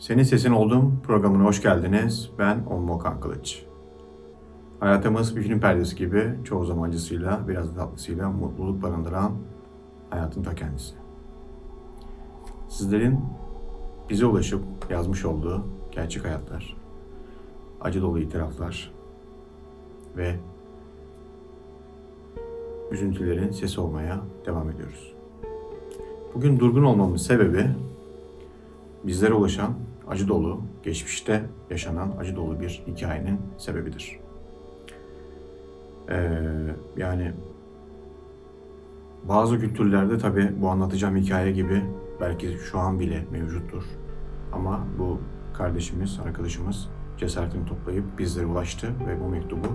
Senin sesin olduğum programına hoş geldiniz. Ben Onmokan Kılıç. Hayatımız bir film perdesi gibi çoğu zaman acısıyla, biraz da tatlısıyla mutluluk barındıran hayatın ta kendisi. Sizlerin bize ulaşıp yazmış olduğu gerçek hayatlar, acı dolu itiraflar ve üzüntülerin sesi olmaya devam ediyoruz. Bugün durgun olmamın sebebi bizlere ulaşan acı dolu, geçmişte yaşanan acı dolu bir hikayenin sebebidir. Ee, yani bazı kültürlerde tabi bu anlatacağım hikaye gibi belki şu an bile mevcuttur. Ama bu kardeşimiz, arkadaşımız cesaretini toplayıp bizlere ulaştı ve bu mektubu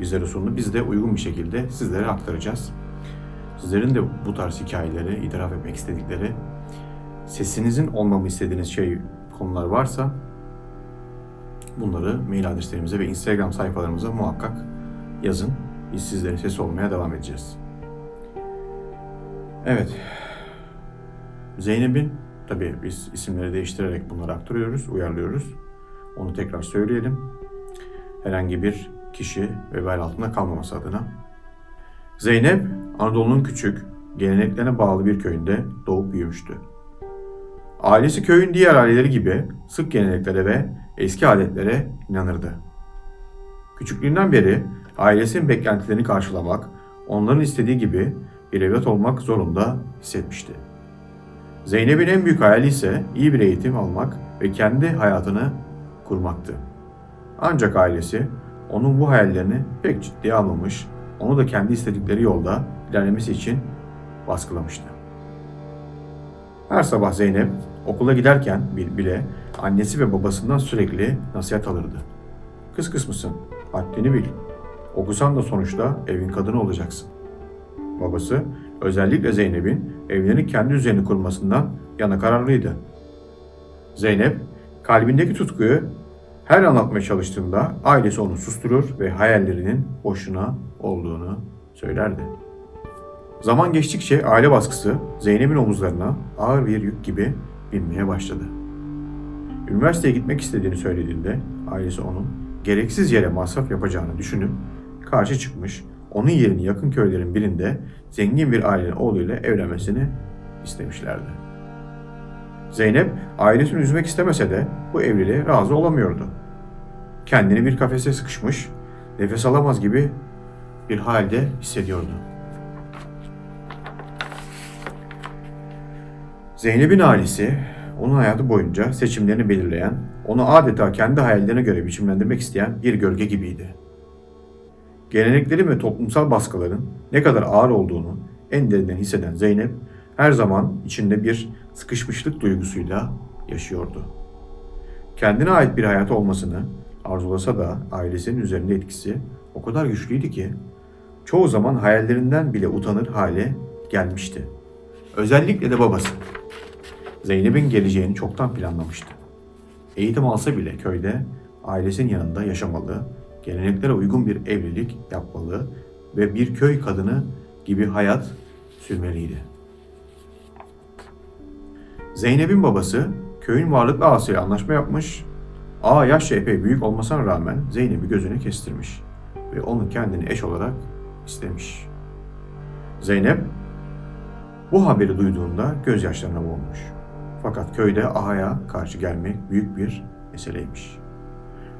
bizlere sundu. Biz de uygun bir şekilde sizlere aktaracağız. Sizlerin de bu tarz hikayeleri, itiraf etmek istedikleri, sesinizin olmamı istediğiniz şey konular varsa bunları mail adreslerimize ve Instagram sayfalarımıza muhakkak yazın. Biz sizlerin sesi olmaya devam edeceğiz. Evet. Zeynep'in tabii biz isimleri değiştirerek bunları aktarıyoruz, uyarlıyoruz. Onu tekrar söyleyelim. Herhangi bir kişi vebal altında kalmaması adına. Zeynep, Anadolu'nun küçük, geleneklerine bağlı bir köyünde doğup büyümüştü. Ailesi köyün diğer aileleri gibi sık geleneklere ve eski adetlere inanırdı. Küçüklüğünden beri ailesinin beklentilerini karşılamak, onların istediği gibi bir evlat olmak zorunda hissetmişti. Zeynep'in en büyük hayali ise iyi bir eğitim almak ve kendi hayatını kurmaktı. Ancak ailesi onun bu hayallerini pek ciddiye almamış, onu da kendi istedikleri yolda ilerlemesi için baskılamıştı. Her sabah Zeynep okula giderken bile annesi ve babasından sürekli nasihat alırdı. Kız kısmısın, haddini bil. Okusan da sonuçta evin kadını olacaksın. Babası özellikle Zeynep'in evlerini kendi üzerine kurmasından yana kararlıydı. Zeynep kalbindeki tutkuyu her anlatmaya çalıştığında ailesi onu susturur ve hayallerinin boşuna olduğunu söylerdi. Zaman geçtikçe aile baskısı Zeynep'in omuzlarına ağır bir yük gibi binmeye başladı. Üniversiteye gitmek istediğini söylediğinde ailesi onun gereksiz yere masraf yapacağını düşünüp karşı çıkmış, onun yerini yakın köylerin birinde zengin bir ailenin oğluyla evlenmesini istemişlerdi. Zeynep ailesini üzmek istemese de bu evliliğe razı olamıyordu. Kendini bir kafese sıkışmış, nefes alamaz gibi bir halde hissediyordu. Zeynep'in ailesi onun hayatı boyunca seçimlerini belirleyen, onu adeta kendi hayallerine göre biçimlendirmek isteyen bir gölge gibiydi. Geleneklerin ve toplumsal baskıların ne kadar ağır olduğunu en derinden hisseden Zeynep her zaman içinde bir sıkışmışlık duygusuyla yaşıyordu. Kendine ait bir hayat olmasını arzulasa da ailesinin üzerinde etkisi o kadar güçlüydü ki çoğu zaman hayallerinden bile utanır hale gelmişti. Özellikle de babası. Zeynep'in geleceğini çoktan planlamıştı. Eğitim alsa bile köyde ailesinin yanında yaşamalı, geleneklere uygun bir evlilik yapmalı ve bir köy kadını gibi hayat sürmeliydi. Zeynep'in babası köyün varlıklı ağasıyla anlaşma yapmış. Ağa yaşça epey büyük olmasına rağmen Zeynep'i gözüne kestirmiş ve onu kendine eş olarak istemiş. Zeynep bu haberi duyduğunda gözyaşlarına boğulmuş. Fakat köyde ağaya karşı gelmek büyük bir meseleymiş.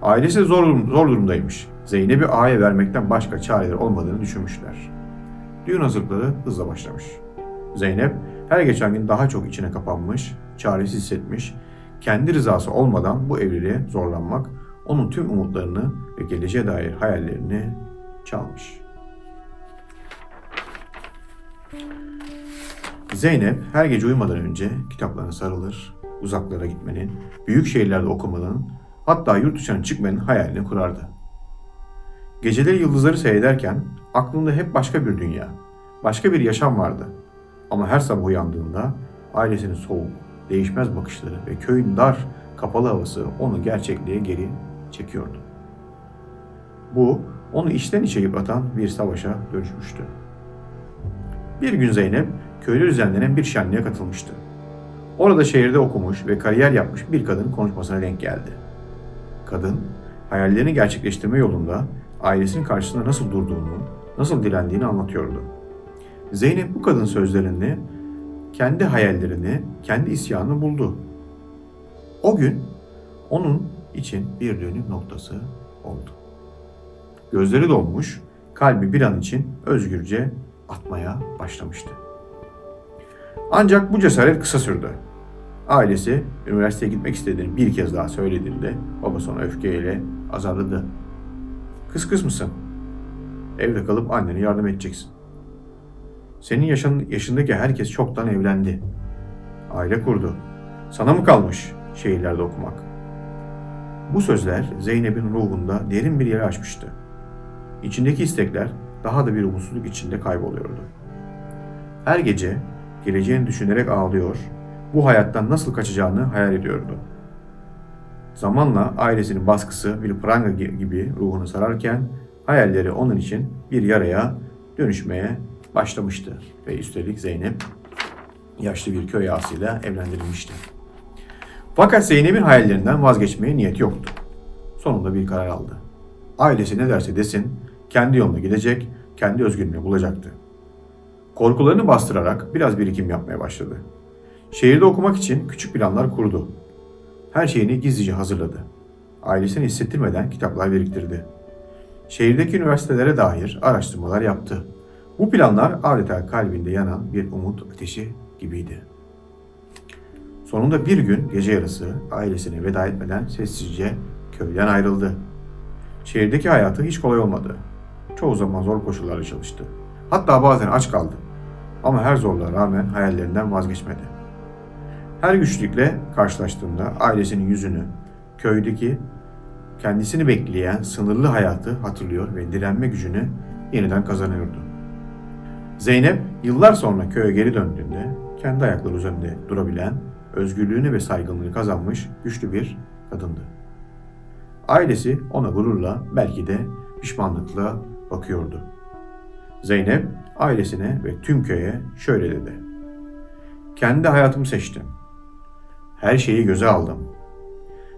Ailesi zor, zor durumdaymış. Zeynep'i ağaya vermekten başka çareleri olmadığını düşünmüşler. Düğün hazırlıkları hızla başlamış. Zeynep her geçen gün daha çok içine kapanmış, çaresiz hissetmiş, kendi rızası olmadan bu evliliğe zorlanmak onun tüm umutlarını ve geleceğe dair hayallerini çalmış. Zeynep her gece uyumadan önce kitaplarına sarılır, uzaklara gitmenin, büyük şehirlerde okumanın, hatta yurt dışına çıkmanın hayalini kurardı. Geceleri yıldızları seyrederken aklında hep başka bir dünya, başka bir yaşam vardı. Ama her sabah uyandığında ailesinin soğuk, değişmez bakışları ve köyün dar, kapalı havası onu gerçekliğe geri çekiyordu. Bu onu içten içe yıpratan bir savaşa dönüşmüştü. Bir gün Zeynep köyde düzenlenen bir şenliğe katılmıştı. Orada şehirde okumuş ve kariyer yapmış bir kadın konuşmasına denk geldi. Kadın, hayallerini gerçekleştirme yolunda ailesinin karşısında nasıl durduğunu, nasıl direndiğini anlatıyordu. Zeynep bu kadın sözlerini, kendi hayallerini, kendi isyanını buldu. O gün onun için bir dönüm noktası oldu. Gözleri dolmuş, kalbi bir an için özgürce atmaya başlamıştı. Ancak bu cesaret kısa sürdü. Ailesi üniversiteye gitmek istediğini bir kez daha söylediğinde babası onu öfkeyle azarladı. Kız kız mısın? Evde kalıp annene yardım edeceksin. Senin yaşın, yaşındaki herkes çoktan evlendi. Aile kurdu. Sana mı kalmış şehirlerde okumak? Bu sözler Zeynep'in ruhunda derin bir yere açmıştı. İçindeki istekler daha da bir umutsuzluk içinde kayboluyordu. Her gece geleceğini düşünerek ağlıyor, bu hayattan nasıl kaçacağını hayal ediyordu. Zamanla ailesinin baskısı bir pranga gibi ruhunu sararken hayalleri onun için bir yaraya dönüşmeye başlamıştı. Ve üstelik Zeynep yaşlı bir köy ağasıyla evlendirilmişti. Fakat Zeynep'in hayallerinden vazgeçmeye niyeti yoktu. Sonunda bir karar aldı. Ailesi ne derse desin kendi yoluna gidecek, kendi özgürlüğünü bulacaktı. Korkularını bastırarak biraz birikim yapmaya başladı. Şehirde okumak için küçük planlar kurdu. Her şeyini gizlice hazırladı. Ailesine hissettirmeden kitaplar biriktirdi. Şehirdeki üniversitelere dair araştırmalar yaptı. Bu planlar adeta kalbinde yanan bir umut ateşi gibiydi. Sonunda bir gün gece yarısı ailesine veda etmeden sessizce köyden ayrıldı. Şehirdeki hayatı hiç kolay olmadı. Çoğu zaman zor koşullarda çalıştı. Hatta bazen aç kaldı. Ama her zorluğa rağmen hayallerinden vazgeçmedi. Her güçlükle karşılaştığında ailesinin yüzünü, köydeki kendisini bekleyen sınırlı hayatı hatırlıyor ve direnme gücünü yeniden kazanıyordu. Zeynep yıllar sonra köye geri döndüğünde kendi ayakları üzerinde durabilen, özgürlüğünü ve saygınlığını kazanmış güçlü bir kadındı. Ailesi ona gururla belki de pişmanlıkla bakıyordu. Zeynep ailesine ve tüm köye şöyle dedi. Kendi hayatımı seçtim. Her şeyi göze aldım.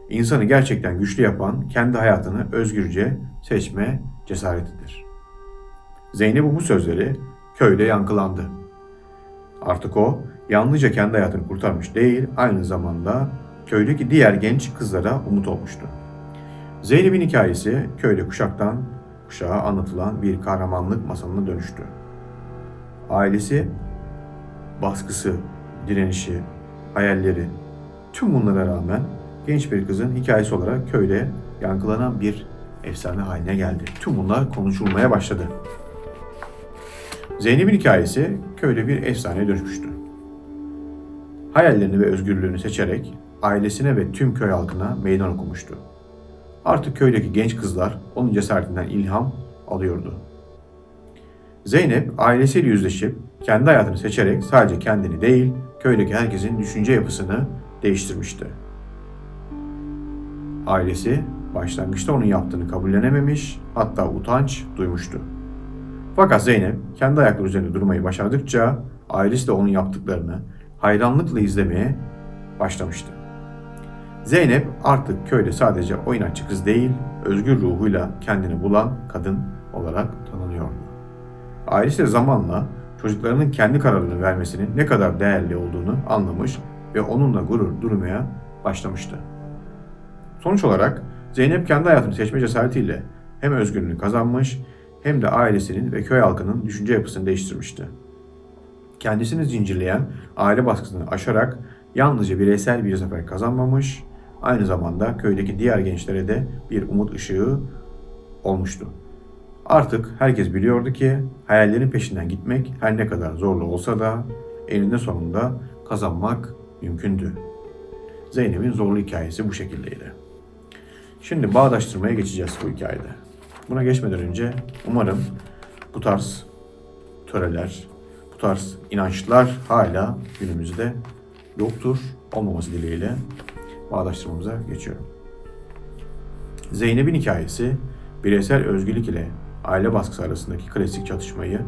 İnsanı gerçekten güçlü yapan kendi hayatını özgürce seçme cesaretidir. Zeynep'in bu sözleri köyde yankılandı. Artık o yalnızca kendi hayatını kurtarmış değil, aynı zamanda köydeki diğer genç kızlara umut olmuştu. Zeynep'in hikayesi köyde kuşaktan kuşağa anlatılan bir kahramanlık masalına dönüştü. Ailesi, baskısı, direnişi, hayalleri, tüm bunlara rağmen genç bir kızın hikayesi olarak köyde yankılanan bir efsane haline geldi. Tüm bunlar konuşulmaya başladı. Zeynep'in hikayesi köyde bir efsaneye dönüşmüştü. Hayallerini ve özgürlüğünü seçerek ailesine ve tüm köy halkına meydan okumuştu. Artık köydeki genç kızlar onun cesaretinden ilham alıyordu. Zeynep ailesiyle yüzleşip kendi hayatını seçerek sadece kendini değil, köydeki herkesin düşünce yapısını değiştirmişti. Ailesi başlangıçta onun yaptığını kabullenememiş, hatta utanç duymuştu. Fakat Zeynep kendi ayakları üzerinde durmayı başardıkça ailesi de onun yaptıklarını hayranlıkla izlemeye başlamıştı. Zeynep artık köyde sadece oynatçı kız değil, özgür ruhuyla kendini bulan kadın olarak tanınıyordu. Ailesi zamanla çocuklarının kendi kararını vermesinin ne kadar değerli olduğunu anlamış ve onunla gurur durmaya başlamıştı. Sonuç olarak Zeynep kendi hayatını seçme cesaretiyle hem özgürlüğünü kazanmış hem de ailesinin ve köy halkının düşünce yapısını değiştirmişti. Kendisini zincirleyen aile baskısını aşarak yalnızca bireysel bir zafer kazanmamış, aynı zamanda köydeki diğer gençlere de bir umut ışığı olmuştu. Artık herkes biliyordu ki hayallerin peşinden gitmek her ne kadar zorlu olsa da eninde sonunda kazanmak mümkündü. Zeynep'in zorlu hikayesi bu şekildeydi. Şimdi bağdaştırmaya geçeceğiz bu hikayede. Buna geçmeden önce umarım bu tarz töreler, bu tarz inançlar hala günümüzde yoktur. Olmaması dileğiyle bağdaştırmamıza geçiyorum. Zeynep'in hikayesi bireysel özgürlük ile aile baskısı arasındaki klasik çatışmayı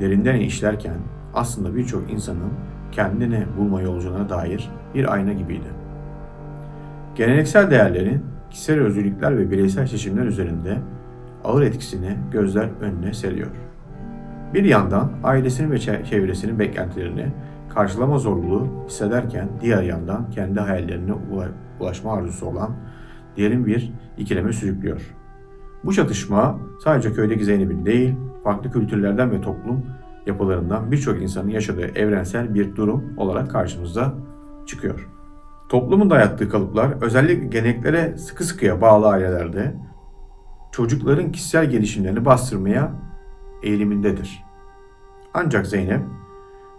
derinden işlerken aslında birçok insanın kendini bulma yolculuğuna dair bir ayna gibiydi. Geleneksel değerlerin kişisel özgürlükler ve bireysel seçimler üzerinde ağır etkisini gözler önüne seriyor. Bir yandan ailesinin ve çe- çevresinin beklentilerini karşılama zorluğu hissederken diğer yandan kendi hayallerine ula- ulaşma arzusu olan derin bir ikileme sürüklüyor. Bu çatışma sadece köydeki Zeynep'in değil, farklı kültürlerden ve toplum yapılarından birçok insanın yaşadığı evrensel bir durum olarak karşımıza çıkıyor. Toplumun dayattığı kalıplar özellikle geleneklere sıkı sıkıya bağlı ailelerde çocukların kişisel gelişimlerini bastırmaya eğilimindedir. Ancak Zeynep,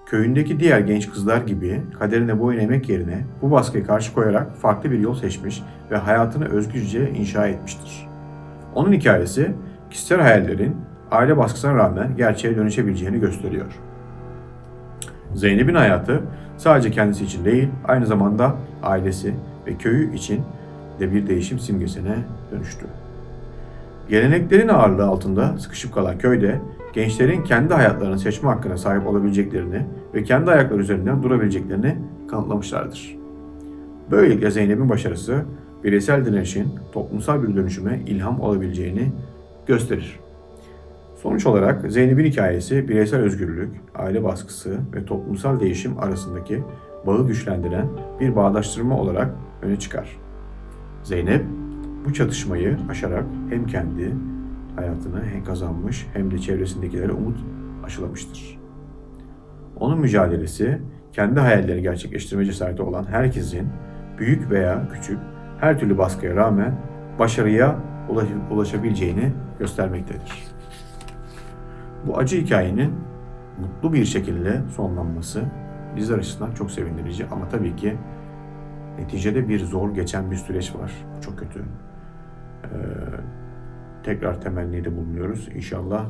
köyündeki diğer genç kızlar gibi kaderine boyun eğmek yerine bu baskıya karşı koyarak farklı bir yol seçmiş ve hayatını özgürce inşa etmiştir. Onun hikayesi kişisel hayallerin aile baskısına rağmen gerçeğe dönüşebileceğini gösteriyor. Zeynep'in hayatı sadece kendisi için değil, aynı zamanda ailesi ve köyü için de bir değişim simgesine dönüştü. Geleneklerin ağırlığı altında sıkışıp kalan köyde gençlerin kendi hayatlarını seçme hakkına sahip olabileceklerini ve kendi ayakları üzerinden durabileceklerini kanıtlamışlardır. Böylelikle Zeynep'in başarısı bireysel direnişin toplumsal bir dönüşüme ilham olabileceğini gösterir. Sonuç olarak Zeynep'in hikayesi bireysel özgürlük, aile baskısı ve toplumsal değişim arasındaki bağı güçlendiren bir bağdaştırma olarak öne çıkar. Zeynep bu çatışmayı aşarak hem kendi hayatını hem kazanmış hem de çevresindekilere umut aşılamıştır. Onun mücadelesi kendi hayallerini gerçekleştirme cesareti olan herkesin büyük veya küçük her türlü baskıya rağmen başarıya ulaş- ulaşabileceğini göstermektedir. Bu acı hikayenin mutlu bir şekilde sonlanması bizler açısından çok sevindirici ama tabii ki neticede bir zor geçen bir süreç var. Çok kötü. Ee, tekrar temennide bulunuyoruz. İnşallah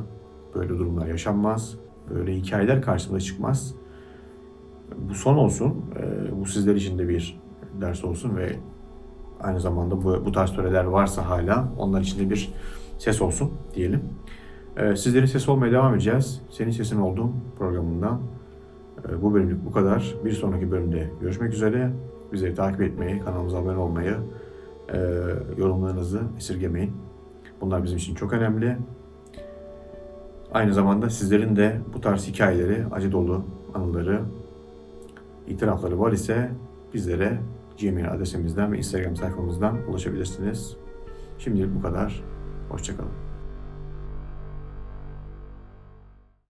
böyle durumlar yaşanmaz. Böyle hikayeler karşımıza çıkmaz. Bu son olsun. Ee, bu sizler için de bir ders olsun ve aynı zamanda bu, bu tarz töreler varsa hala onlar için de bir ses olsun diyelim. Ee, sizlerin sesi olmaya devam edeceğiz. Senin sesin olduğum programından. Ee, bu bölümlük bu kadar. Bir sonraki bölümde görüşmek üzere. Bizleri takip etmeyi, kanalımıza abone olmayı, e, yorumlarınızı esirgemeyin. Bunlar bizim için çok önemli. Aynı zamanda sizlerin de bu tarz hikayeleri, acı dolu anıları, itirafları var ise bizlere Gmail adresimizden ve Instagram sayfamızdan ulaşabilirsiniz. Şimdilik bu kadar. Hoşçakalın.